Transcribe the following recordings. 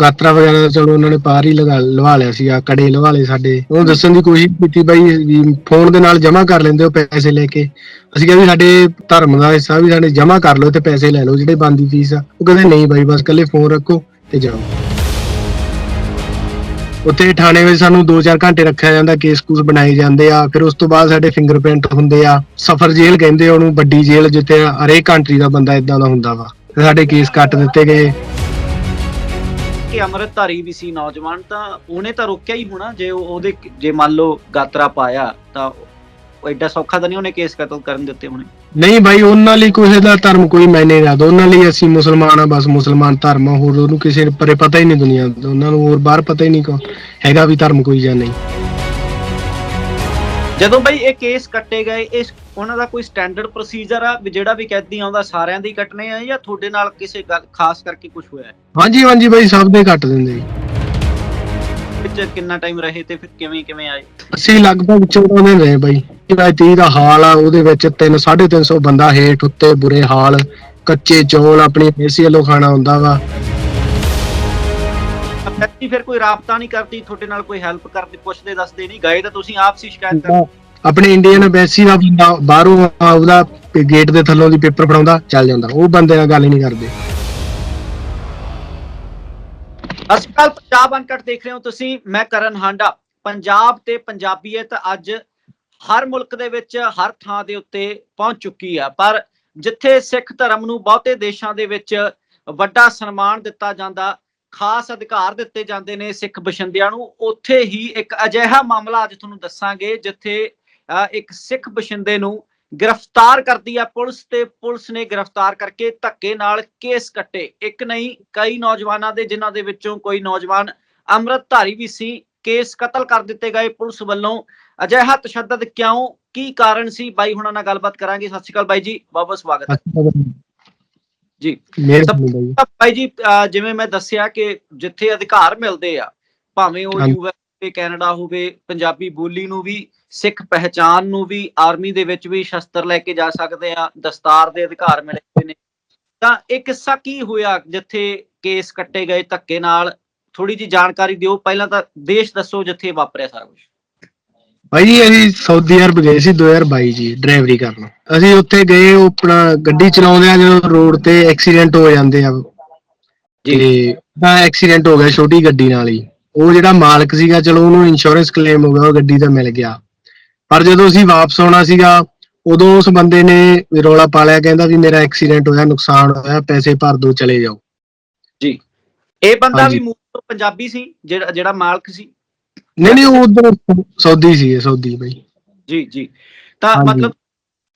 ਗਾਤਰਾ ਵਗੈਰਾ ਤਾਂ ਚਲੋ ਉਹਨਾਂ ਨੇ ਪਾਰ ਹੀ ਲਗਾ ਲਵਾ ਲਿਆ ਸੀਗਾ, ਕੜੇ ਲਵਾ ਲਏ ਸਾਡੇ। ਉਹਨੂੰ ਦੱਸਣ ਦੀ ਕੋਸ਼ਿਸ਼ ਕੀਤੀ ਬਾਈ ਵੀ ਫੋਨ ਦੇ ਨਾਲ ਜਮ੍ਹਾਂ ਕਰ ਲੈਂਦੇ ਹੋ ਪੈਸੇ ਲੈ ਕੇ। ਅਸੀਂ ਕਿਹਾ ਵੀ ਸਾਡੇ ਧਰਮ ਦਾ ਹਿੱਸਾ ਵੀ ਸਾਡੇ ਜਮ੍ਹਾਂ ਕਰ ਲਓ ਤੇ ਪੈਸੇ ਲੈ ਲਓ, ਜਿਹੜੇ ਬੰਦੀ ਫੀਸ ਆ। ਉਹ ਕਹਿੰਦੇ, ਨਹੀਂ ਬਾਈ, ਬਸ ਕੱਲੇ ਫੋਨ ਰੱਖੋ ਤੇ ਜਾਓ। ਉੱਥੇ ਥਾਣੇ ਵਿੱਚ ਸਾਨੂੰ 2-4 ਘੰਟੇ ਰੱਖਿਆ ਜਾਂਦਾ, ਕੇਸ ਕੂਸ ਬਣਾਏ ਜਾਂਦੇ ਆ। ਫਿਰ ਉਸ ਤੋਂ ਬਾਅਦ ਸਾਡੇ ਫਿੰਗਰਪ੍ਰਿੰਟ ਹੁੰਦੇ ਆ। ਸਫਰ ਜੇਲ੍ਹ ਕਹਿੰਦੇ ਆ ਉਹਨੂੰ, ਵੱਡੀ ਜੇਲ੍ਹ ਜਿੱਥੇ ਹਰੇਕ ਕੰਟਰੀ ਦਾ ਬੰਦਾ ਇਦਾਂ ਦਾ ਹੁੰਦਾ ਵਾ। ਤੇ ਸਾਡੇ ਕੇਸ ਕੱਟ ਦਿੱਤੇ ਗਏ। ਕਿ ਅੰਮ੍ਰਿਤਧਾਰੀ ਵੀ ਸੀ ਨੌਜਵਾਨ, ਤਾਂ ਉਹਨੇ ਤਾਂ ਰੋਕਿਆ ਹੀ ਹੋਣਾ, ਜੇ ਉਹਦੇ ਜੇ ਮੰਨ ਲਓ ਗਾਤਰਾ ਪਾਇਆ, ਤਾਂ ਐਡਾ ਸੌਖਾ ਤਾਂ ਨਹੀਂ ਉਹਨੇ ਕੇਸ ਕਤਲ ਕਰਨ ਦਿੱਤੇ ਹੋਣੇ? ਨਹੀਂ ਭਾਈ ਉਹਨਾਂ ਲਈ ਕਿਸੇ ਦਾ ਧਰਮ ਕੋਈ ਮੈਨੇ ਨਾ ਉਹਨਾਂ ਲਈ ਅਸੀਂ ਮੁਸਲਮਾਨ ਆ, ਬਸ ਮੁਸਲਮਾਨ ਧਰਮ ਆ, ਹੋਰ ਉਹਨੂੰ ਕਿਸੇ ਪਰੇ ਪਤਾ ਹੀ ਨਹੀਂ ਦੁਨੀਆ ਦਾ। ਉਹਨਾਂ ਨੂੰ ਹੋਰ ਬਾਹਰ ਪਤਾ ਹੀ ਨਹੀਂ ਹੈਗਾ ਵੀ ਧਰਮ ਕੋਈ ਜਾਂ ਨਹੀਂ। ਜਦੋਂ ਬਈ ਇਹ ਕੇਸ ਕੱਟੇ ਗਏ ਇਸ ਉਹਨਾਂ ਦਾ ਕੋਈ ਸਟੈਂਡਰਡ ਪ੍ਰੋਸੀਜਰ ਆ ਵੀ ਜਿਹੜਾ ਵੀ ਕੈਦੀ ਆਉਂਦਾ ਸਾਰਿਆਂ ਦੇ ਹੀ ਕੱਟਣੇ ਆ ਜਾਂ ਤੁਹਾਡੇ ਨਾਲ ਕਿਸੇ ਗੱਲ ਖਾਸ ਕਰਕੇ ਕੁਝ ਹੋਇਆ ਹੈ? ਹਾਂਜੀ ਹਾਂਜੀ ਭਾਈ ਸਭ ਦੇ ਕੱਟ ਦਿੰਦੇ ਜੀ। ਵਿੱਚ ਕਿੰਨਾ ਟਾਈਮ ਰਹੇ ਤੇ ਫਿਰ ਕਿਵੇਂ ਕਿਵੇਂ ਆਏ? ਅਸੀਂ ਲਗਭਗ 14 ਦਿਨ ਰਹੇ ਬਾਈ। ਜਿਹੜਾ 30 ਦਾ ਹਾਲ ਆ ਉਹਦੇ ਵਿੱਚ 3 350 ਬੰਦਾ ਹੇਠ ਉੱਤੇ ਬੁਰੇ ਹਾਲ ਕੱਚੇ ਚੌਲ ਆਪਣੀ ਏਸੀ ਵੱਲੋਂ ਖਾਣਾ ਹੁੰਦਾ ਵਾ। ਕੈਦੀ ਫਿਰ ਕੋਈ ਰਾਬਤਾ ਨਹੀਂ ਕਰਦੀ ਤੁਹਾਡੇ ਨਾਲ ਕੋਈ ਹੈਲਪ ਕਰਦੇ ਪੁੱਛਦੇ ਦੱਸਦੇ ਨਹੀਂ। ਗਏ ਤਾਂ ਤੁਸੀਂ ਆਪ ਸੀ ਸ਼ਿਕਾਇਤ ਕਰ ਆਪਣੇ ਇੰਡੀਅਨ ਐਮਬੈਸੀ ਦਾ ਬੰਦਾ ਬਾਹਰੋਂ ਆ, ਉਹਦਾ ਗੇਟ ਦੇ ਥੱਲੋਂ ਦੀ ਪੇਪਰ ਫੜਾਉਂਦਾ ਚੱਲ ਜਾਂਦਾ। ਉਹ ਬੰਦੇ ਨਾਲ ਗੱਲ ਹੀ ਨਹੀਂ ਕਰਦੇ। ਅਸਕਲ ਪੰਜਾਬ ਅਨਕਟ ਦੇਖ ਰਹੇ ਹੋ ਤੁਸੀਂ। ਮੈਂ ਕਰਨ ਹਾਂਡਾ। ਪੰਜਾਬ ਤੇ ਪੰਜਾਬੀਅਤ ਅੱਜ ਹਰ ਮੁਲਕ ਦੇ ਵਿੱਚ ਹਰ ਥਾਂ ਦੇ ਉੱਤੇ ਪਹੁੰਚ ਚੁੱਕੀ ਆ। ਪਰ ਜਿੱਥੇ ਸਿੱਖ ਧਰਮ ਨੂੰ ਬਹੁਤੇ ਦੇਸ਼ਾਂ ਦੇ ਵਿੱਚ ਵੱਡਾ ਸਨਮਾਨ ਦਿੱਤਾ ਜਾਂਦਾ ਖਾਸ ਅਧਿਕਾਰ ਦਿੱਤੇ ਜਾਂਦੇ ਨੇ ਸਿੱਖ ਬਸ਼ਿੰਦਿਆਂ ਨੂੰ। ਉੱਥੇ ਹੀ ਇੱਕ ਅਜਿਹਾ ਮਾਮਲਾ ਅੱਜ ਤੁਹਾਨੂੰ ਦੱਸਾਂਗੇ, ਜਿੱਥੇ ਇੱਕ ਸਿੱਖ ਬਸ਼ਿੰਦੇ ਨੂੰ ਗ੍ਰਿਫਤਾਰ ਕਰਦੀ ਆ ਪੁਲਿਸ ਤੇ ਪੁਲਿਸ ਨੇ ਗ੍ਰਿਫਤਾਰ ਕਰਕੇ ਧੱਕੇ ਨਾਲ ਕੇਸ ਕੱਟੇ। ਇੱਕ ਨਹੀਂ, ਕਈ ਨੌਜਵਾਨਾਂ ਦੇ, ਜਿਨ੍ਹਾਂ ਦੇ ਵਿੱਚੋਂ ਕੋਈ ਨੌਜਵਾਨ ਅੰਮ੍ਰਿਤਧਾਰੀ ਵੀ ਸੀ, ਕੇਸ ਕਤਲ ਕਰ ਦਿੱਤੇ ਗਏ ਪੁਲਿਸ ਵੱਲੋਂ। ਅਜਿਹਾ ਤਸ਼ੱਦਦ ਕਿਉਂ, ਕੀ ਕਾਰਨ ਸੀ? ਬਾਈ, ਹੁਣਾਂ ਨਾਲ ਗੱਲਬਾਤ ਕਰਾਂਗੇ। ਸਤਿ ਸ਼੍ਰੀ ਅਕਾਲ ਬਾਈ ਜੀ। ਬਹੁਤ ਬਹੁਤ ਸਵਾਗਤ ਹੈ। ਜੀ। ਬਾਈ ਜੀ ਜਿਵੇਂ ਮੈਂ ਦੱਸਿਆ ਕਿ ਜਿੱਥੇ ਅਧਿਕਾਰ ਮਿਲਦੇ ਆ ਭਾਵੇਂ ਉਹ। ਯੂਐਸ ਤੇ ਕੈਨੇਡਾ ਹੋਵੇ ਪੰਜਾਬੀ ਬੋਲੀ ਨੂੰ ਵੀ ਸਿੱਖ ਪਹਿਚਾਨ ਨੂੰ ਵੀ ਆਰਮੀ ਦੇ ਵਿੱਚ ਵੀ ਸ਼ਸਤਰ ਲੈ ਕੇ ਜਾ ਸਕਦੇ ਆ ਦਸਤਾਰ ਦੇ ਅਧਿਕਾਰ ਮਿਲੇ ਹੋਏ ਨੇ। ਤਾਂ ਇਹ ਕਿੱਸਾ ਕੀ ਹੋਇਆ ਜਿੱਥੇ ਕੇਸ ਕੱਟੇ ਗਏ ਧੱਕੇ ਨਾਲ? ਥੋੜੀ ਜੀ ਜਾਣਕਾਰੀ ਦਿਓ। ਪਹਿਲਾਂ ਤਾਂ ਦੇਸ਼ ਦੱਸੋ ਜਿੱਥੇ ਵਾਪਰਿਆ ਸਾਰਾ ਕੁਝ ਭਾਈ ਜੀ ਅਸੀਂ ਸਾਊਦੀ ਅਰਬ ਗਏ ਸੀ 2022 ਜੀ ਡਰਾਈਵਰੀ ਕਰਨ। ਅਸੀਂ ਉੱਥੇ ਗਏ ਉਹ ਆਪਣਾ ਗੱਡੀ ਚਲਾਉਂਦੇ ਆ ਜਦੋਂ ਰੋਡ ਤੇ ਐਕਸੀਡੈਂਟ ਹੋ ਜਾਂਦੇ ਆ। ਜੀ। ਤੇ ਐਕਸੀਡੈਂਟ ਹੋ ਗਿਆ ਛੋਟੀ ਗੱਡੀ ਨਾਲ ਹੀ। ਉਹ ਜਿਹੜਾ ਮਾਲਕ ਸੀਗਾ ਚਲੋ ਉਹਨੂੰ ਇੰਸ਼ੋਰੈਂਸ ਕਲੇਮ ਹੋ ਗਿਆ ਉਹ ਗੱਡੀ ਦਾ ਮਿਲ ਗਿਆ। ਪਰ ਜਦੋਂ ਅਸੀਂ ਵਾਪਸ ਆਉਣਾ ਸੀਗਾ ਉਦੋਂ ਉਸ ਬੰਦੇ ਨੇ ਰੌਲਾ ਪਾ ਲਿਆ ਕਹਿੰਦਾ ਵੀ ਮੇਰਾ ਐਕਸੀਡੈਂਟ ਹੋਇਆ ਨੁਕਸਾਨ ਹੋਇਆ ਪੈਸੇ ਭਰ ਦਿਓ ਚਲੇ ਜਾਓ। ਇਹ ਬੰਦਾ। ਵੀ ਮੂਲ ਤੋਂ ਪੰਜਾਬੀ ਸੀ ਜਿਹੜਾ ਜਿਹੜਾ ਮਾਲਕ ਸੀ? ਨਹੀਂ ਨਹੀਂ ਉਹ ਉਧਰ ਸਾਊਦੀ ਸੀ ਇਹ, ਸਾਊਦੀ ਬਈ। ਜੀ ਜੀ। ਤਾਂ ਹਾਂਜੀ। ਮਤਲਬ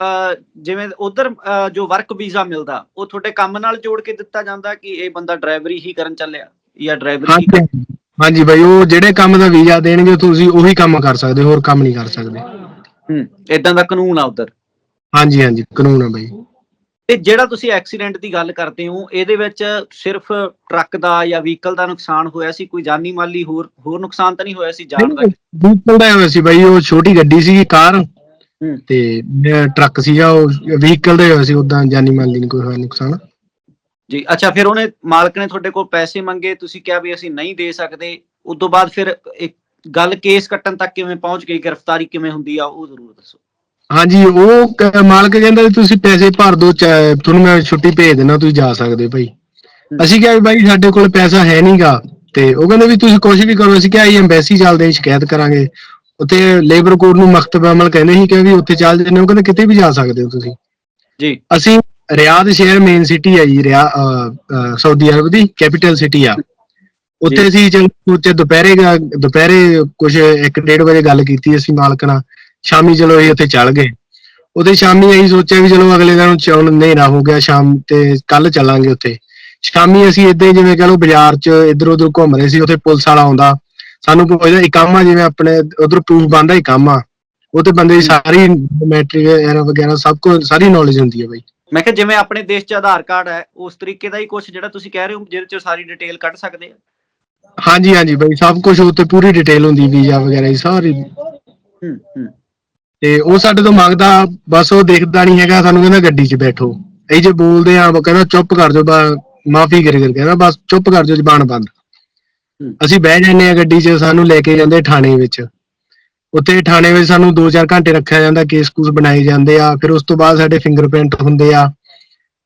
ਅਹ, ਜਿਵੇਂ ਉਧਰ ਜੋ ਵਰਕ ਵੀਜ਼ਾ ਮਿਲਦਾ ਉਹ ਤੁਹਾਡੇ ਕੰਮ ਨਾਲ ਜੋੜ ਕੇ ਦਿੱਤਾ ਜਾਂਦਾ ਕਿ ਇਹ ਬੰਦਾ ਡਰਾਈਵਰੀ ਹੀ ਕਰਨ ਚੱਲਿਆ? ਜਾਂ ਡਰਾਈਵਰੀ ਹੀ ਹਾਂਜੀ ਹਾਂਜੀ ਬਈ ਉਹ ਜਿਹੜੇ ਕੰਮ ਦਾ ਵੀਜ਼ਾ ਦੇਣਗੇ ਤੁਸੀਂ ਉਹੀ ਕੰਮ ਕਰ ਸਕਦੇ ਹੋਰ ਕੰਮ ਨਹੀਂ ਕਰ ਸਕਦੇ। ਹੂੰ ਇਦਾਂ ਦਾ ਕਾਨੂੰਨ ਆ ਉਧਰ? ਹਾਂਜੀ ਹਾਂਜੀ ਕਾਨੂੰਨ ਹੈ ਬਈ। ਤੇ ਜਿਹੜਾ ਤੁਸੀਂ ਐਕਸੀਡੈਂਟ ਦੀ ਗੱਲ ਕਰਦੇ ਹੋ ਇਹਦੇ ਵਿੱਚ ਸਿਰਫ ਟਰੱਕ ਦਾ ਜਾਂ ਵਹੀਕਲ ਦਾ ਨੁਕਸਾਨ ਹੋਇਆ ਸੀ? ਕੋਈ ਜਾਨੀ ਮਾਲੀ ਹੋਰ ਹੋਰ ਨੁਕਸਾਨ ਤਾਂ ਨਹੀਂ ਹੋਇਆ ਸੀ ਜਾਨ ਦਾ? ਵਹੀਕਲ ਦਾ ਹੋਇਆ ਸੀ ਬਈ ਉਹ ਛੋਟੀ ਗੱਡੀ ਸੀ ਕਾਰ। ਤੇ ਟਰੱਕ ਸੀਗਾ ਉਹ ਵਹੀਕਲ ਦਾ ਹੋਇਆ ਸੀ ਉਦਾਂ ਜਾਨੀ ਮਾਲੀ ਨਹੀਂ ਕੋਈ ਹੋਇਆ ਨੁਕਸਾਨ। ਜੀ ਅੱਛਾ ਫਿਰ ਉਹਨੇ ਮਾਲਕ ਨੇ ਤੁਹਾਡੇ ਕੋਲ ਪੈਸੇ ਮੰਗੇ ਤੁਸੀਂ ਕਿਹਾ ਵੀ ਅਸੀਂ ਨਹੀਂ ਦੇ ਸਕਦੇ। ਉਸ ਤੋਂ ਬਾਅਦ ਫਿਰ ਇੱਕ ਗੱਲ ਕੇਸ ਕੱਟਣ ਤੱਕ ਕਿਵੇਂ ਪਹੁੰਚ ਗਈ? ਗ੍ਰਿਫਤਾਰੀ ਕਿਵੇਂ ਹੁੰਦੀ ਆ? ਉਹ ਜ਼ਰੂਰ ਦੱਸੋ। ਹਾਂਜੀ ਉਹ ਕ- ਮਾਲਕ ਕਹਿੰਦਾ ਵੀ ਤੁਸੀਂ ਪੈਸੇ ਭਰ ਦਿਓ ਤੁਹਾਨੂੰ ਮੈਂ ਛੁੱਟੀ ਭੇਜ ਦੇਣਾ ਤੁਸੀਂ ਜਾ ਸਕਦੇ ਭਾਈ। ਅਸੀਂ ਕਿਹਾ ਵੀ ਬਾਈ ਸਾਡੇ ਕੋਲ ਪੈਸਾ ਹੈ ਨਹੀਂਗਾ ਤੇ ਉਹ ਕਹਿੰਦੇ ਵੀ ਤੁਸੀਂ ਕੁਝ ਵੀ ਕਰੋ ਅਸੀਂ ਕਿਹਾ ਇਹ ਐਮਬੈਸੀ ਚੱਲਦੇ ਹਾਂ, ਸ਼ਿਕਾਇਤ ਕਰਾਂਗੇ। ਉੱਥੇ ਲੇਬਰ ਕੋਡ ਨੂੰ ਮਖਤਬ ਅਮਲ ਕਹਿੰਦੇ ਸੀ ਕਿ ਵੀ ਉੱਥੇ ਚੱਲ ਜੰਨੇ ਉਹ ਕਹਿੰਦੇ ਕਿਤੇ ਵੀ ਜਾ ਸਕਦੇ ਹੋ ਤੁਸੀਂ। ਜੀ। ਅਸੀਂ ਰਿਆਦ ਸ਼ਹਿਰ ਮੇਨ ਸਿਟੀ ਹੈ ਜੀ ਰਿਆ ਸਾਊਦੀ ਅਰਬ ਦੀ ਕੈਪੀਟਲ ਸਿਟੀ ਆ। ਉੱਥੇ ਜੀ। ਅਸੀਂ ਉੱਥੇ ਦੁਪਹਿਰੇ ਗਾ- ਦੁਪਹਿਰੇ ਕੁਝ 1:30 ਵਜੇ ਗੱਲ ਕੀਤੀ ਅਸੀਂ ਮਾਲਕ ਨਾਲ। ਸ਼ਾਮੀ ਚਲੋ ਅਸੀਂ ਉੱਥੇ ਚੱਲ ਗਏ। ਉਹਦੇ ਸ਼ਾਮੀ ਅਸੀਂ ਸੋਚਿਆ ਵੀ ਚਲੋ ਅਗਲੇ ਦਿਨ ਚੌਣ ਹਨੇਰਾ ਹੋ ਗਿਆ ਸ਼ਾਮ ਤੇ ਕੱਲ ਚੱਲਾਂਗੇ ਉੱਥੇ। ਸ਼ਾਮੀ ਅਸੀਂ ਇਦਾਂ ਜਿਵੇਂ ਕਹ ਲਓ ਬਾਜ਼ਾਰ 'ਚ ਇੱਧਰ ਉੱਧਰ ਘੁੰਮ ਰਹੇ ਸੀ ਉੱਥੇ ਪੁਲਿਸ ਵਾਲਾ ਆਉਂਦਾ। ਸਾਨੂੰ ਪੁੱਛਦਾ ਇਕਾਮਾ ਜਿਵੇਂ ਆਪਣੇ ਉਧਰ ਪ੍ਰੂਫ ਬੰਦਾ ਇਕਾਮਾ ਉਹ ਤੇ ਬੰਦੇ ਦੀ ਸਾਰੀ ਮੈਟ੍ਰਿਕ ਐਰਾ ਵਗੈਰਾ ਸਭ ਕੁਝ ਸਾਰੀ ਨੌਲੇਜ ਹੁੰਦੀ ਹੈ ਬਾਈ। ਮੈਂ ਕਿਹਾ ਜਿਵੇਂ ਆਪਣੇ ਦੇਸ਼ 'ਚ ਆਧਾਰ ਕਾਰਡ ਹੈ ਉਸ ਤਰੀਕੇ ਦਾ ਹੀ ਕੁਝ ਜਿਹੜਾ ਤੁਸੀਂ ਕਹਿ ਰਹੇ ਹੋ ਜਿਹਦੇ 'ਚ ਸਾਰੀ ਡਿਟੇਲ ਕੱਢ ਸਕਦੇ ਆ? ਹਾਂਜੀ ਹਾਂਜੀ ਬਾਈ ਸਭ ਕੁਝ ਉੱਤੇ ਪੂਰੀ ਡਿਟੇਲ ਹੁੰਦੀ ਵੀਜ਼ਾ ਵਗੈਰਾ ਦੀ ਸਾਰੀ। ਹੂੰ ਹੂੰ। ਤੇ ਉਹ ਸਾਡੇ ਤੋਂ ਮੰਗਦਾ ਬਸ ਉਹ ਦੇਖਦਾ ਨਹੀਂ ਹੈਗਾ ਸਾਨੂੰ ਕਹਿੰਦਾ ਗੱਡੀ 'ਚ ਬੈਠੋ। ਅਸੀਂ ਜੇ ਬੋਲਦੇ ਆ ਉਹ ਕਹਿੰਦਾ ਚੁੱਪ ਕਰ ਜਾਓ ਬਾ ਮਾਫੀ ਕਰੀ ਕਰ ਕਹਿੰਦਾ ਬਸ ਚੁੱਪ ਕਰ ਜਾਓ ਜ਼ਬਾਨ ਬੰਦ। ਅਸੀਂ ਬਹਿ ਜਾਂਦੇ ਆ ਗੱਡੀ 'ਚ ਸਾਨੂੰ ਲੈ ਕੇ ਜਾਂਦੇ ਥਾਣੇ ਵਿੱਚ। ਉੱਥੇ ਥਾਣੇ ਵਿੱਚ ਸਾਨੂੰ 2-4 ਘੰਟੇ ਰੱਖਿਆ ਜਾਂਦਾ ਕੇਸ ਕੂਸ ਬਣਾਏ ਜਾਂਦੇ ਆ ਫਿਰ ਉਸ ਤੋਂ ਬਾਅਦ ਸਾਡੇ ਫਿੰਗਰਪ੍ਰਿੰਟ ਹੁੰਦੇ ਆ।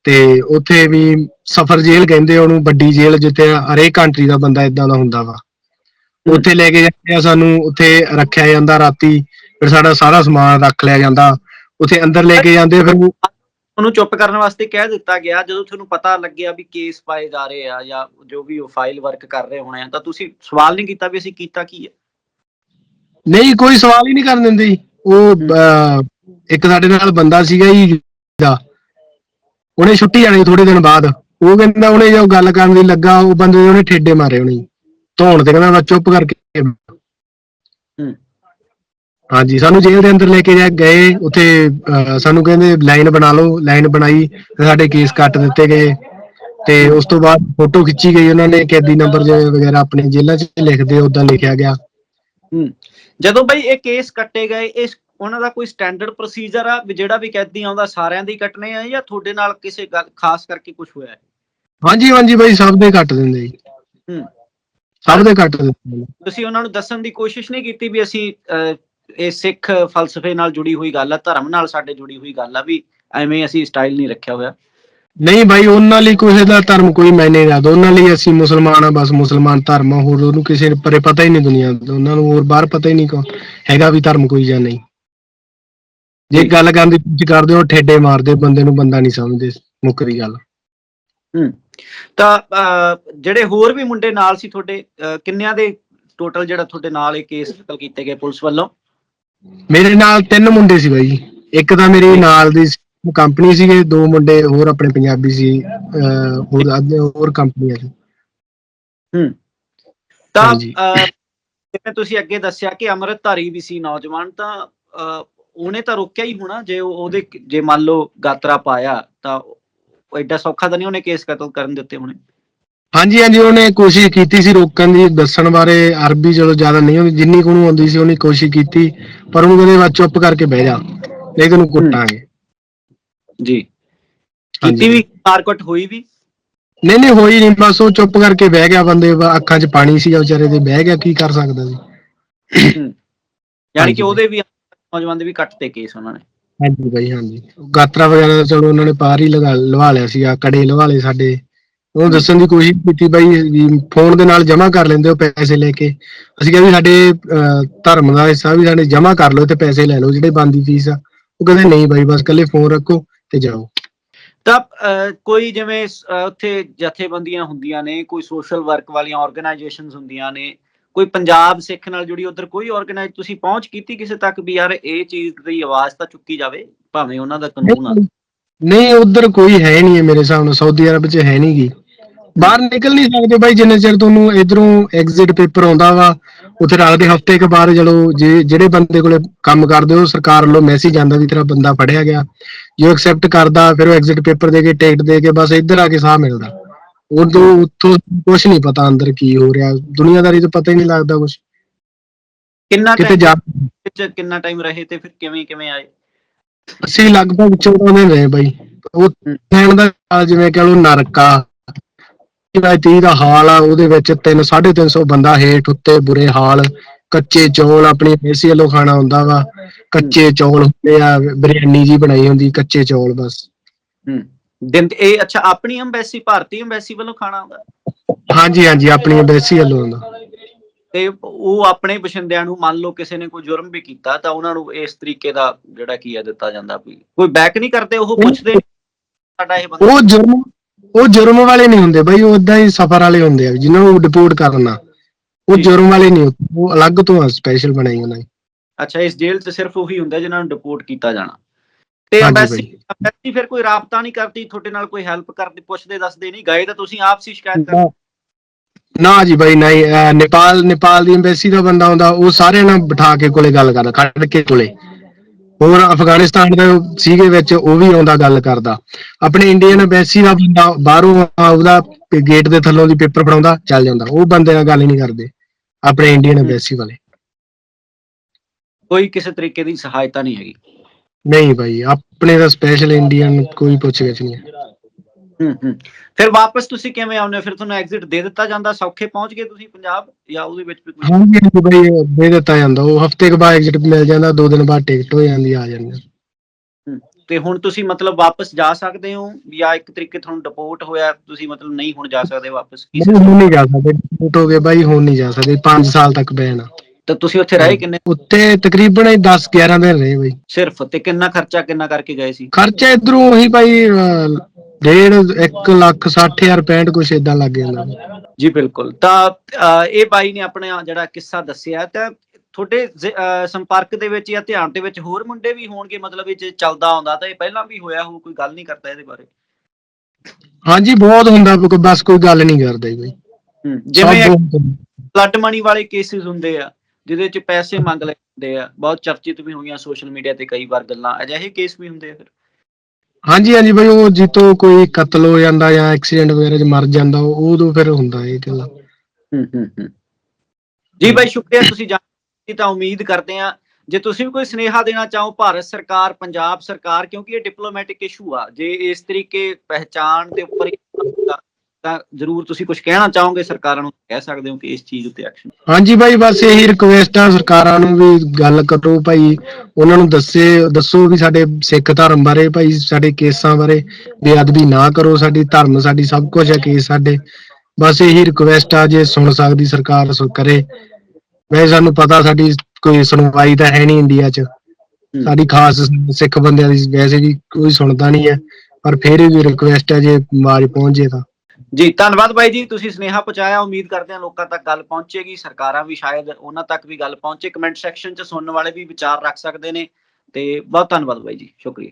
ਤੇ ਉੱਥੇ ਵੀ ਸਫਰ ਜੇਲ੍ਹ ਕਹਿੰਦੇ ਉਹਨੂੰ ਵੱਡੀ ਜੇਲ੍ਹ ਜਿੱਥੇ ਹਰੇਕ ਕੰਟਰੀ ਦਾ ਬੰਦਾ ਇਦਾਂ ਦਾ ਹੁੰਦਾ ਵਾ। ਉੱਥੇ ਲੈ ਕੇ ਜਾਂਦੇ ਆ ਸਾਨੂੰ ਉੱਥੇ ਰੱਖਿਆ ਜਾਂਦਾ ਰਾਤੀ। ਫਿਰ ਸਾਡਾ ਸਾਰਾ ਸਮਾਨ ਰੱਖ ਲਿਆ ਜਾਂਦਾ ਉੱਥੇ ਅੰਦਰ ਲੈ ਕੇ ਜਾਂਦੇ ਫਿਰ ਉਹ- ਉਹਨੂੰ ਚੁੱਪ ਕਰਨ ਵਾਸਤੇ ਕਹਿ ਦਿੱਤਾ ਗਿਆ ਜਦੋਂ ਤੁਹਾਨੂੰ ਪਤਾ ਲੱਗਿਆ ਵੀ ਕੇਸ ਪਾਏ ਜਾ ਰਹੇ ਆ ਜਾਂ ਜੋ ਵੀ ਉਹ ਫਾਈਲ ਵਰਕ ਕਰ ਰਹੇ ਹੋਣੇ ਆ ਤਾਂ ਤੁਸੀਂ ਸਵਾਲ ਨਹੀਂ ਕੀਤਾ ਵੀ ਅਸੀਂ ਕੀਤਾ ਕੀ ਹੈ ਨਹੀਂ ਕੋਈ ਸਵਾਲ ਹੀ ਨਹੀਂ ਕਰਨ ਦਿੰਦੇ। ਉਹ ਇੱਕ ਸਾਡੇ ਨਾਲ ਬੰਦਾ ਸੀਗਾ ਜੀ ਦਾ। ਉਹਨੇ ਛੁੱਟੀ ਜਾਣੀ ਥੋੜੇ ਦਿਨ ਬਾਅਦ। ਉਹ ਕਹਿੰਦਾ ਉਹਨੇ ਜੋ ਗੱਲ ਕਰਨ ਦੀ ਲੱਗਾ ਉਹ ਬੰਦੇ ਉਹਨੇ ਠੇਡੇ ਮਾਰੇ ਉਹਨੇ ਧੌਣ ਤੇ ਕਹਿੰਦਾ ਚੁੱਪ ਕਰਕੇ ਹਾਂਜੀ ਸਾਨੂੰ ਜੇਲ੍ਹ ਦੇ ਅੰਦਰ ਲੈ ਕੇ ਜਾ ਗਏ ਉੱਥੇ ਅਹ, ਸਾਨੂੰ ਕਹਿੰਦੇ ਲਾਈਨ ਬਣਾ ਲਓ ਲਾਈਨ ਬਣਾਈ ਤੇ ਸਾਡੇ ਕੇਸ ਕੱਟ ਦਿੱਤੇ ਗਏ। ਤੇ ਉਸ ਤੋਂ ਬਾਅਦ ਫੋਟੋ ਖਿੱਚੀ ਗਈ ਉਹਨਾਂ ਨੇ ਕੈਦੀ ਨੰਬਰ ਵਗੈਰਾ ਆਪਣੇ ਜੇਲ੍ਹਾਂ 'ਚ ਲਿਖਦੇ ਉਦਾਂ ਲਿਖਿਆ ਗਿਆ। ਹੂੰ ਜਦੋਂ ਬਈ ਇਹ ਕੇਸ ਕੱਟੇ ਗਏ ਇਸ ਉਹਨਾਂ ਦਾ ਕੋਈ ਸਟੈਂਡਰਡ ਪ੍ਰੋਸੀਜਰ ਆ ਵੀ ਜਿਹੜਾ ਵੀ ਕੈਦੀ ਆਉਂਦਾ ਸਾਰਿਆਂ ਦੇ ਹੀ ਕੱਟਣੇ ਆ ਜਾਂ ਤੁਹਾਡੇ ਨਾਲ ਕਿਸੇ ਗੱਲ ਖਾਸ ਕਰਕੇ ਕੁਝ ਹੋਇਆ? ਹੈ ਹਾਂਜੀ ਹਾਂਜੀ ਬਾਈ ਸਭ ਦੇ ਕੱਟ ਦਿੰਦੇ ਜੀ। ਹੂੰ। ਸਭ ਦੇ ਕੱਟ ਦਿੰਦੇ ਨੇ। ਤੁਸੀਂ ਉਹਨਾਂ ਨੂੰ ਦੱਸਣ ਦੀ ਕੋਸ਼ਿਸ਼ ਨਹੀਂ ਕੀਤੀ ਵੀ ਅਸੀਂ ਅਹ, ਇਹ ਸਿੱਖ ਫਲਸਫੇ ਨਾਲ ਜੁੜੀ ਹੋਈ ਗੱਲ ਆ ਧਰਮ ਨਾਲ ਸਾਡੇ ਜੁੜੀ ਹੋਈ ਗੱਲ ਆ ਵੀ ਐਵੇਂ ਅਸੀਂ ਸਟਾਈਲ ਨਹੀਂ ਰੱਖਿਆ ਹੋਇਆ। ਨਹੀਂ ਬਾਈ ਉਹਨਾਂ ਲਈ ਕਿਸੇ ਦਾ ਧਰਮ ਕੋਈ ਮਾਇਨੇ ਰੱਖਦਾ ਉਹਨਾਂ ਲਈ ਅਸੀਂ ਮੁਸਲਮਾਨ ਆ ਬਸ ਮੁਸਲਮਾਨ ਧਰਮ ਆ। ਹੋਰ ਉਹਨੂੰ ਕਿਸੇ ਪਰੇ ਪਤਾ ਹੀ ਨਹੀਂ ਦੁਨੀਆ ਦਾ। ਉਹਨਾਂ ਨੂੰ ਹੋਰ ਬਾਹਰ ਪਤਾ ਹੀ ਨਹੀਂ ਕੋ ਹੈਗਾ ਵੀ ਧਰਮ ਕੋਈ ਜਾਂ ਨਹੀਂ। ਜੇ ਗੱਲ ਕਰਨ ਦੀ ਕੋਸ਼ਿਸ਼ ਕਰਦੇ ਹੋ ਠੇਡੇ ਮਾਰਦੇ ਬੰਦੇ ਨੂੰ ਬੰਦਾ ਨਹੀਂ ਸਮਝਦੇ। ਮੁੱਕ ਦੀ ਗੱਲ ਤਾਂ ਅਹ, ਜਿਹੜੇ ਹੋਰ ਵੀ ਮੁੰਡੇ ਨਾਲ ਸੀ ਤੁਹਾਡੇ ਕਿੰਨਿਆਂ ਦੇ ਟੋਟਲ ਜਿਹੜਾ ਤੁਹਾਡੇ ਨਾਲ ਇਹ ਕੇਸ ਕਤਲ ਕੀਤੇ ਗਏ ਪੁਲਿਸ ਵੱਲੋਂ? ਮੇਰੇ ਨਾਲ ਤਿੰਨ ਮੁੰਡੇ ਸੀ ਬਾਈ ਇੱਕ ਤਾਂ ਮੇਰੀ ਨਾਲ ਦੀ ਕੰਪਨੀ ਸੀਗੇ ਦੋ ਮੁੰਡੇ ਹੋਰ ਆਪਣੇ ਪੰਜਾਬੀ ਸੀ ਅਹ, ਹੋਰ ਅੱਧੇ ਹੋਰ ਕੰਪਨੀਆਂ ਸੀ ਤਾਂ ਹਾਂਜੀ। ਅਹ, ਜਿਵੇਂ ਤੁਸੀਂ ਅੱਗੇ ਦੱਸਿਆ ਕਿ ਅੰਮ੍ਰਿਤਧਾਰੀ ਵੀ ਸੀ ਨੌਜਵਾਨ ਤਾਂ ਅਹ, ਉਹਨੇ ਤਾਂ ਰੋਕਿਆ ਹੀ ਹੋਣਾ ਜੇ ਉਹ- ਉਹਦੇ ਜੇ ਮੰਨ ਲਓ ਗਾਤਰਾ ਪਾਇਆ ਤਾਂ ਉਹ ਐਡਾ ਸੌਖਾ ਤਾਂ ਨਹੀਂ ਉਹਨੇ ਕੇਸ ਕਤਲ ਕਰਨ ਦਿੱਤੇ ਹੋਣੇ? ਹਾਂਜੀ ਹਾਂਜੀ ਉਹਨੇ ਕੋਸ਼ਿਸ਼ ਕੀਤੀ ਸੀ ਰੋਕਣ ਦੀ ਦੱਸਣ ਬਾਰੇ ਅਰਬੀ ਚਲੋ ਜ਼ਿਆਦਾ ਨਹੀਂ ਆਉਂਦੀ ਜਿੰਨੀ ਕੁ ਆਉਂਦੀ ਸੀ ਉਹਨੇ ਕੋਸ਼ਿਸ਼ ਕੀਤੀ ਪਰ ਉਹਨੂੰ ਕਹਿੰਦੇ ਬਸ ਚੁੱਪ ਕਰਕੇ ਬਹਿ ਜਾ ਨਹੀਂ ਤੈਨੂੰ ਕੁੱਟਾਂਗੇ। ਜੀ। ਹਾਂਜੀ। ਕੀਤੀ ਵੀ ਮਾਰਕਟ ਹੋਈ ਵੀ? ਨਹੀਂ ਨਹੀਂ ਹੋਈ ਨਹੀਂ ਬਸ ਉਹ ਚੁੱਪ ਕਰਕੇ ਬਹਿ ਗਿਆ ਬੰਦੇ ਵਾ- ਅੱਖਾਂ 'ਚ ਪਾਣੀ ਸੀ ਵਿਚਾਰੇ ਦੇ ਬਹਿ ਗਿਆ ਕੀ ਕਰ ਸਕਦਾ ਸੀ? ਯਾਨੀ ਹਾਂਜੀ। ਕਿ ਉਹਦੇ ਵੀ ਨੌਜਵਾਨ ਦੇ ਵੀ ਕੱਟਤੇ ਕੇਸ ਉਹਨਾਂ ਨੇ। ਹਾਂਜੀ ਬਾਈ ਹਾਂਜੀ। ਗਾਤਰਾ ਵਗੈਰਾ ਤਾਂ ਚਲੋ ਉਹਨਾਂ ਨੇ ਪਾਰ ਹੀ ਲਗਾ ਲਵਾ ਲਿਆ ਸੀ ਆ ਕੜੇ ਲਵਾ ਲਏ ਸਾਡੇ। ਉਹਨੂੰ ਦੱਸਣ ਦੀ ਕੋਸ਼ਿਸ਼ ਕੀਤੀ ਬਾਈ ਵੀ ਫੋਨ ਦੇ ਨਾਲ ਜਮ੍ਹਾਂ ਕਰ ਲੈਂਦੇ ਹੋ ਪੈਸੇ ਲੈ ਕੇ। ਅਸੀਂ ਕਿਹਾ ਵੀ ਸਾਡੇ ਅਹ, ਧਰਮ ਦਾ ਹਿੱਸਾ ਵੀ ਸਾਡੇ ਜਮ੍ਹਾਂ ਕਰ ਲਓ ਤੇ ਪੈਸੇ ਲੈ ਲਓ ਜਿਹੜੇ ਬੰਦੀ ਫੀਸ ਆ। ਉਹ ਕਹਿੰਦੇ ਨਹੀਂ ਬਾਈ ਬਸ ਕੱਲੇ ਫੋਨ ਰੱਖੋ ਤੇ ਜਾਓ। ਤਾਂ ਅਹ, ਕੋਈ ਜਿਵੇਂ ਸ- ਅਹ, ਉੱਥੇ ਜਥੇਬੰਦੀਆਂ ਹੁੰਦੀਆਂ ਨੇ ਕੋਈ ਸੋਸ਼ਲ ਵਰਕ ਵਾਲੀਆਂ ਆਰਗੇਨਾਈਜੇਸ਼ਨਸ ਹੁੰਦੀਆਂ ਨੇ ਕੋਈ ਪੰਜਾਬ ਸਿੱਖ ਨਾਲ ਜੁੜੀ ਉਧਰ ਕੋਈ ਆਰਗੇਨਾਈਜ਼ ਤੁਸੀਂ ਪਹੁੰਚ ਕੀਤੀ ਕਿਸੇ ਤੱਕ ਵੀ ਯਾਰ ਇਹ ਚੀਜ਼ ਦੀ ਆਵਾਜ਼ ਤਾਂ ਚੁੱਕੀ ਜਾਵੇ ਭਾਵੇਂ ਉਹਨਾਂ ਦਾ ਕਾਨੂੰਨ ਆ? ਨਹੀਂ ਉਧਰ ਕੋਈ ਹੈ ਨਹੀਂ ਹੈ ਮੇਰੇ ਹਿਸਾਬ ਨਾਲ ਸਾਊਦੀ ਅਰਬ 'ਚ ਹੈ ਨਹੀਂ ਗੀ। ਬਾਹਰ ਨਿਕਲ ਨਹੀਂ ਸਕਦੇ ਬਾਈ ਜਿੰਨੇ ਚਿਰ ਤੁਹਾਨੂੰ ਇਧਰੋਂ ਐਗਜ਼ਿਟ ਪੇਪਰ ਆਉਂਦਾ ਵਾ ਉੱਥੇ ਰੱਖਦੇ ਹਫ਼ਤੇ ਕੇ ਬਾਅਦ ਚਲੋ ਜੇ ਜਿਹੜੇ ਬੰਦੇ ਕੋਲੇ ਕੰਮ ਕਰਦੇ ਹੋ ਸਰਕਾਰ ਵੱਲੋਂ ਮੈਸੇਜ ਆਂਦਾ ਵੀ ਤੇਰਾ ਬੰਦਾ ਫੜਿਆ ਗਿਆ। ਜੇ ਐਕਸੈਪਟ ਕਰਦਾ ਫਿਰ ਉਹ ਐਗਜ਼ਿਟ ਪੇਪਰ ਦੇ ਕੇ ਟਿਕਟ ਦੇ ਕੇ ਬਸ ਇੱਧਰ ਆ ਕੇ ਸਾਹ ਮਿਲਦਾ। ਉਦੋਂ ਉੱਥੋਂ ਕੁਝ ਨਹੀਂ ਪਤਾ ਅੰਦਰ ਕੀ ਹੋ ਰਿਹਾ। ਦੁਨੀਆਦਾਰੀ ਤੋਂ ਪਤਾ ਹੀ ਨਹੀਂ ਲੱਗਦਾ ਕੁਝ ਕਿੰਨਾ ਕਿਤੇ ਜਾ ਵਿੱਚ ਕਿੰਨਾ ਟਾਈਮ ਰਹੇ ਤੇ ਫਿਰ ਕਿਵੇਂ ਕਿਵੇਂ ਆਏ? ਅਸੀਂ ਲਗਭਗ 14 ਦਿਨ ਰਹੇ ਬਾਈ। ਉਹ ਟਾਈਮ ਦਾ ਹਾਲ ਜਿਵੇਂ ਕਹ ਲਓ ਨਰਕਾ ਜਿਵੇਂ 30 ਦਾ ਹਾਲ ਆ ਉਹਦੇ ਵਿੱਚ 3 350 ਬੰਦਾ ਹੇਠ ਉੱਤੇ ਬੁਰੇ ਹਾਲ ਕੱਚੇ ਚੌਲ ਆਪਣੀ ਦੇਸੀ ਵੱਲੋਂ ਖਾਣਾ ਹੁੰਦਾ ਵਾ ਕੱਚੇ ਚੌਲ ਹੁੰਦੇ ਆ ਬਿਰਿਆਨੀ ਜੀ ਬਣਾਈ ਹੁੰਦੀ ਕੱਚੇ ਚੌਲ ਬਸ। ਹੂੰ। ਦਿਨ ਇਹ ਅੱਛਾ ਆਪਣੀ ਅੰਬੈਸੀ ਭਾਰਤੀ ਅੰਬੈਸੀ ਵੱਲੋਂ ਖਾਣਾ ਆਉਂਦਾ ਹਾਂਜੀ ਹਾਂਜੀ ਆਪਣੀ ਦੇਸੀ ਵੱਲੋਂ ਹੁੰਦਾ। ਤੇ ਉਹ ਆਪਣੇ ਬਸ਼ਿੰਦਿਆਂ ਨੂੰ ਮੰਨ ਲਓ ਕਿਸੇ ਨੇ ਕੋਈ ਜੁਰਮ ਵੀ ਕੀਤਾ ਤਾਂ ਉਹਨਾਂ ਨੂੰ ਇਸ ਤਰੀਕੇ ਦਾ ਜਿਹੜਾ ਕੀ ਆ ਦਿੱਤਾ ਜਾਂਦਾ ਵੀ ਕੋਈ ਬੈਕ ਨਹੀਂ ਕਰਦੇ ਉਹ ਪੁੱਛਦੇ ਸਾਡਾ ਇਹ ਬੰਦਾ ਉਹ ਜੁਰਮ ਉਹ ਜੁਰਮ ਵਾਲੇ ਨਹੀਂ ਹੁੰਦੇ ਬਾਈ ਉਹ ਇਦਾਂ ਹੀ ਸਫਰ ਵਾਲੇ ਹੁੰਦੇ ਆ ਜਿਨ੍ਹਾਂ ਨੂੰ ਡਿਪੋਰਟ ਕਰਨਾ ਉਹ। ਜੁਰਮ ਵਾਲੇ ਨਹੀਂ ਉਹ ਅਲੱਗ ਤੋਂ ਸਪੈਸ਼ਲ ਬਣਾਈ ਉਹਨਾਂ ਨੇ ਅੱਛਾ ਇਸ ਜੇਲ੍ਹ 'ਚ ਸਿਰਫ ਉਹੀ ਹੁੰਦਾ ਜਿਨ੍ਹਾਂ ਨੂੰ ਡਿਪੋਰਟ ਕੀਤਾ ਜਾਣਾ ਤੇ। ਅੰਬੈਸੀ ਫਿਰ ਕੋਈ ਰਾਬਤਾ ਨਹੀਂ ਕਰਦੀ ਤੁਹਾਡੇ ਨਾਲ ਕੋਈ ਹੈਲਪ ਕਰਦੇ ਪੁੱਛਦੇ ਦੱਸਦੇ ਨਹੀਂ ਗਏ ਤਾਂ ਤੁਸੀਂ ਆਪ ਸੀ ਸ਼ਿਕਾਇਤ ਕਰ ਨਾ ਜੀ ਬਾਈ ਨਹੀਂ ਅਹ ਨੇਪਾਲ ਨੇਪਾਲ ਦੀ ਐਮਬੈਸੀ ਦਾ ਬੰਦਾ ਹੁੰਦਾ ਉਹ ਸਾਰਿਆਂ ਨਾਲ ਬਿਠਾ ਕੇ ਕੋਲੇ ਗੱਲ ਕਰਦਾ ਖੜ ਕੇ ਕੋਲੇ। ਹੋਰ ਅਫਗਾਨਿਸਤਾਨ ਦੇ ਸੀਗੇ ਵਿੱਚ ਉਹ ਵੀ ਆਉਂਦਾ ਗੱਲ ਕਰਦਾ। ਆਪਣੇ ਇੰਡੀਅਨ ਐਮਬੈਸੀ ਦਾ ਬੰਦਾ ਬਾਹਰੋਂ ਆ, ਉਹਦਾ ਗੇਟ ਦੇ ਥੱਲੋਂ ਦੀ ਪੇਪਰ ਫੜਾਉਂਦਾ ਚੱਲ ਜਾਂਦਾ। ਉਹ ਬੰਦੇ ਨਾਲ ਗੱਲ ਹੀ ਨਹੀਂ ਕਰਦੇ ਆਪਣੇ ਇੰਡੀਅਨ ਐਮਬੈਸੀ ਵਾਲੇ। ਕੋਈ ਕਿਸੇ ਤਰੀਕੇ ਦੀ ਸਹਾਇਤਾ ਨਹੀਂ ਹੈਗੀ। ਨਹੀਂ ਬਾਈ ਆਪਣੇ ਦਾ ਸਪੈਸ਼ਲ ਇੰਡੀਅਨ ਕੋਈ ਪੁੱਛ ਗਿੱਛ ਨਹੀਂ ਹੈ। ਹੂੰ ਹੂੰ। ਫਿਰ ਵਾਪਸ ਤੁਸੀਂ ਕਿਵੇਂ ਆਉਂਦੇ ਹੋ? ਫਿਰ ਤੁਹਾਨੂੰ ਐਗਜ਼ਿਟ ਦੇ ਦਿੱਤਾ ਜਾਂਦਾ? ਸੌਖੇ ਪਹੁੰਚ ਗਏ ਤੁਸੀਂ ਪੰਜਾਬ? ਜਾਂ ਉਹਦੇ ਵਿੱਚ ਵੀ ਕੋਈ ਹਾਂਜੀ ਹਾਂਜੀ ਬਈ ਦੇ ਦਿੱਤਾ ਜਾਂਦਾ। ਉਹ ਹਫ਼ਤੇ ਕੇ ਬਾਅਦ ਐਗਜ਼ਿਟ ਮਿਲ ਜਾਂਦਾ। ਦੋ ਦਿਨ ਬਾਅਦ ਟਿਕਟ ਹੋ ਜਾਂਦੀ ਆ ਜਾਂਦੀ। ਤੇ ਹੁਣ ਤੁਸੀਂ ਮਤਲਬ ਵਾਪਸ ਜਾ ਸਕਦੇ ਹੋ? ਜਾਂ ਇੱਕ ਤਰੀਕੇ ਤੁਹਾਨੂੰ ਡਿਪੋਰਟ ਹੋਇਆ ਤੁਸੀਂ ਮਤਲਬ ਨਹੀਂ ਹੁਣ ਜਾ ਸਕਦੇ ਵਾਪਸ? ਕੀ ਨਹੀਂ ਹੁਣ ਨਹੀਂ ਜਾ ਸਕਦੇ। ਟਿਕਟ ਹੋ ਗਏ ਬਾਈ ਹੁਣ ਨਹੀਂ ਜਾ ਸਕਦੇ। 5 ਸਾਲ ਤੱਕ ਬੈਨ ਆ। ਤੇ ਤੁਸੀਂ ਉੱਥੇ ਰਹੇ ਕਿੰਨੇ ਉੱਤੇ ਤਕਰੀਬਨ 10 11 ਦਿਨ ਰਹੇ ਬਈ। ਸਿਰਫ? ਤੇ ਕਿੰਨਾ ਖਰਚਾ ਕਿੰਨਾ ਕਰਕੇ ਗਏ ਸੀ? ਖਰਚਾ ਇਧਰੋਂ ਉਹੀ ਅਹ, ਡੇਢ 1 ਲੱਖ 60000 65 ਕੁਛ ਇਦਾਂ ਲੱਗ ਜਾਂਦਾ। ਜੀ ਬਿਲਕੁਲ। ਤਾਂ ਇਹ ਬਾਈ ਨੇ ਆਪਣਾ ਜਿਹੜਾ ਕਿੱਸਾ ਦੱਸਿਆ ਤਾਂ ਤੁਹਾਡੇ ਜ਼- ਸੰਪਰਕ ਦੇ ਵਿੱਚ ਜਾਂ ਧਿਆਨ ਦੇ ਵਿੱਚ ਹੋਰ ਮੁੰਡੇ ਵੀ ਹੋਣਗੇ? ਮਤਲਬ ਇਹ ਜੇ ਚੱਲਦਾ ਆਉਂਦਾ ਤਾਂ ਇਹ ਪਹਿਲਾਂ ਵੀ ਹੋਇਆ ਹੋ ਕੋਈ ਗੱਲ ਨਹੀਂ ਕਰਦਾ ਇਹਦੇ ਬਾਰੇ? ਹਾਂਜੀ ਬਹੁਤ ਹੁੰਦਾ ਬ- ਬਸ ਕੋਈ ਗੱਲ ਨਹੀਂ ਕਰਦਾ ਜੀ। ਹੂੰ, ਜਿਵੇਂ ਸਭ ਬਹੁਤ- ਬਲੱਡ ਮਨੀ ਵਾਲੇ ਕੇਸਿਸ ਹੁੰਦੇ ਆ ਜਿਹਦੇ ਚ ਪੈਸੇ ਮੰਗ ਲੈਂਦੇ ਆ। ਬਹੁਤ ਚਰਚਿਤ ਵੀ ਹੋਈਆਂ ਸੋਸ਼ਲ ਮੀਡੀਆ ਤੇ ਕਈ ਵਾਰ ਗੱਲਾਂ ਅਜਿਹੇ ਕੇਸ ਵੀ ਹੁੰਦੇ ਆ ਫਿਰ। ਹਾਂਜੀ ਹਾਂਜੀ ਬਈ ਉਹ ਜਿੱਤੋਂ ਕੋਈ ਕਤਲ ਹੋ ਜਾਂਦਾ ਜਾਂ ਐਕਸੀਡੈਂਟ ਵਗੈਰਾ 'ਚ ਮਰ ਜਾਂਦਾ ਉਹ ਉਦੋਂ ਫਿਰ ਹੁੰਦਾ ਇਹ ਗੱਲ। ਹੂੰ ਹੂੰ ਹੂੰ। ਜੀ ਬਾਈ ਸ਼ੁਕਰੀਆ ਤੁਸੀਂ ਜਾਣਕਾਰੀ ਤਾਂ ਉਮੀਦ ਕਰਦੇ ਆ ਜੇ ਤੁਸੀਂ ਵੀ ਕੋਈ ਸੁਨੇਹਾ ਦੇਣਾ ਚਾਹੋ ਭਾਰਤ ਸਰਕਾਰ ਪੰਜਾਬ ਸਰਕਾਰ ਕਿਉਂਕਿ ਇਹ ਡਿਪਲੋਮੈਟਿਕ ਇਸ਼ੂ ਆ ਜੇ ਇਸ ਤਰੀਕੇ ਪਹਿਚਾਣ ਦੇ ਉੱਪਰ ਤਾਂ ਜ਼ਰੂਰ ਤੁਸੀਂ ਕੁਝ ਕਹਿਣਾ ਚਾਹੋਗੇ ਸਰਕਾਰਾਂ ਨੂੰ? ਕਹਿ ਸਕਦੇ ਹੋ ਕਿ ਇਸ ਚੀਜ਼ ਉੱਤੇ ਐਕਸ਼ਨ ਹਾਂਜੀ ਭਾਈ ਬਸ ਇਹੀ ਰਿਕੁਐਸਟ ਆ ਸਰਕਾਰਾਂ ਨੂੰ ਵੀ ਗੱਲ ਕਰੋ ਭਾਈ। ਉਹਨਾਂ ਨੂੰ ਦੱਸੇ ਦੱਸੋ ਵੀ ਸਾਡੇ ਸਿੱਖ ਧਰਮ ਬਾਰੇ ਭਾਈ ਸਾਡੇ ਕੇਸਾਂ ਬਾਰੇ ਬੇਅਦਬੀ ਨਾ ਕਰੋ। ਸਾਡੀ ਧਰਮ ਸਾਡੀ ਸਭ ਕੁਝ ਹੈ ਕੇਸ ਸਾਡੇ। ਬਸ ਇਹੀ ਰਿਕੁਐਸਟ ਆ ਜੇ ਸੁਣ ਸਕਦੀ ਸਰਕਾਰ ਸੋ ਕਰੇ। ਵੈਸੇ ਸਾਨੂੰ ਪਤਾ ਸਾਡੀ ਕੋਈ ਸੁਣਵਾਈ ਤਾਂ ਹੈ ਨਹੀਂ ਇੰਡੀਆ 'ਚ। ਸਾਡੀ ਖਾਸ ਸਿੱਖ ਬੰਦਿਆਂ ਦੀ ਵੈਸੇ ਵੀ ਕੋਈ ਸੁਣਦਾ ਨਹੀਂ ਹੈ। ਪਰ ਫਿਰ ਵੀ ਰਿਕੁਐਸਟ ਹੈ ਜੇ ਆਵਾਜ਼ ਪਹੁੰਚ ਜੇ ਤਾਂ। ਜੀ, ਧੰਨਵਾਦ ਬਾਈ ਜੀ, ਤੁਸੀਂ ਸੁਨੇਹਾ ਪਹੁੰਚਾਇਆ, ਉਮੀਦ ਕਰਦੇ ਹਾਂ ਲੋਕਾਂ ਤੱਕ ਗੱਲ ਪਹੁੰਚੇਗੀ, ਸਰਕਾਰਾਂ ਵੀ ਸ਼ਾਇਦ ਉਹਨਾਂ ਤੱਕ ਵੀ ਗੱਲ ਪਹੁੰਚੇ ਕਮੈਂਟ ਸੈਕਸ਼ਨ 'ਚ ਸੁਣਨ ਵਾਲੇ ਵੀ ਵਿਚਾਰ ਰੱਖ ਸਕਦੇ ਨੇ, ਤੇ ਬਹੁਤ ਧੰਨਵਾਦ ਬਾਈ ਜੀ, ਸ਼ੁਕਰੀਆ।